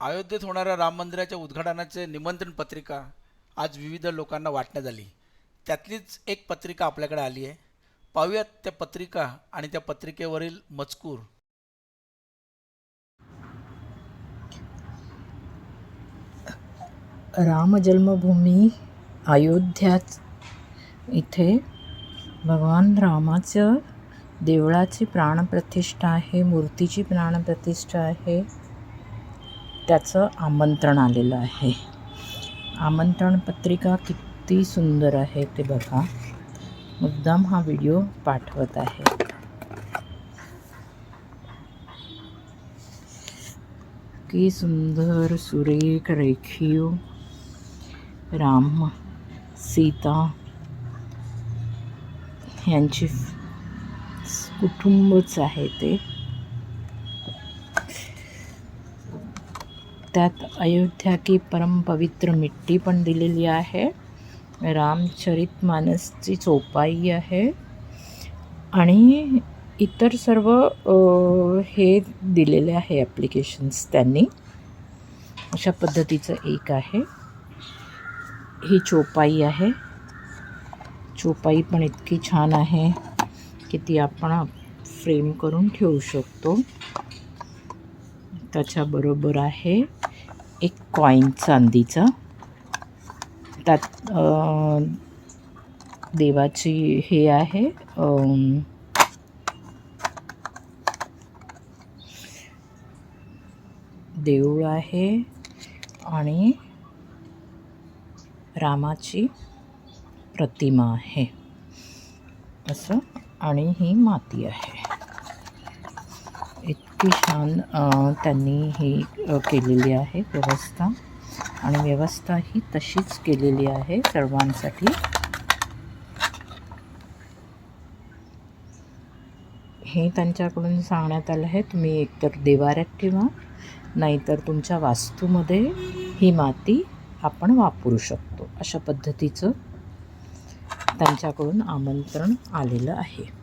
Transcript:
अयोध्येत होणाऱ्या राम मंदिराच्या उद्घाटनाचे निमंत्रण पत्रिका आज विविध लोकांना वाटण्यात आली. त्यातलीच एक पत्रिका आपल्याकडे आली आहे. पाहूयात त्या पत्रिका आणि त्या पत्रिकेवरील मजकूर. राम जन्मभूमी अयोध्यात. इथे भगवान रामाचं देवळाची प्राणप्रतिष्ठा आहे मूर्तीची प्राणप्रतिष्ठा आहे. त्याचं आमंत्रण आलेलं आहे. आमंत्रण पत्रिका किती सुंदर आहे ते बघा. मुद्दाम हा व्हिडिओ पाठवत आहे. की सुंदर सुरेख रेखीव राम सीता यांची कुटुंबच आहे ते. त्यात अयोध्या की परम पवित्र मिट्टी पण दिलेली आहे. रामचरित मानसची चोपाई आहे. आणि इतर सर्व हे दिलेले आहे ॲप्लिकेशन्स त्यांनी. अशा पद्धतीचं एक आहे. ही चोपाई आहे. चोपाई पण इतकी छान आहे की ती आपण फ्रेम करून ठेवू शकतो. त्याच्याबरोबर आहे. एक कॉईन चांदीचा. त्यात देवाची हे आहे देऊळ आहे आणि रामाची प्रतिमा आहे. असं आणि ही माती आहे. इतकी छान त्यांनी ही केलेली आहे व्यवस्था. आणि व्यवस्था ही तशीच केलेली आहे सर्वांसाठी. हे त्यांच्याकडून सांगण्यात आलं आहे तुम्ही एकतर देवाऱ्यात ठेवा नाहीतर तुमच्या वास्तूमध्ये ही माती आपण वापरू शकतो. अशा पद्धतीचं त्यांच्याकडून आमंत्रण आलेलं आहे.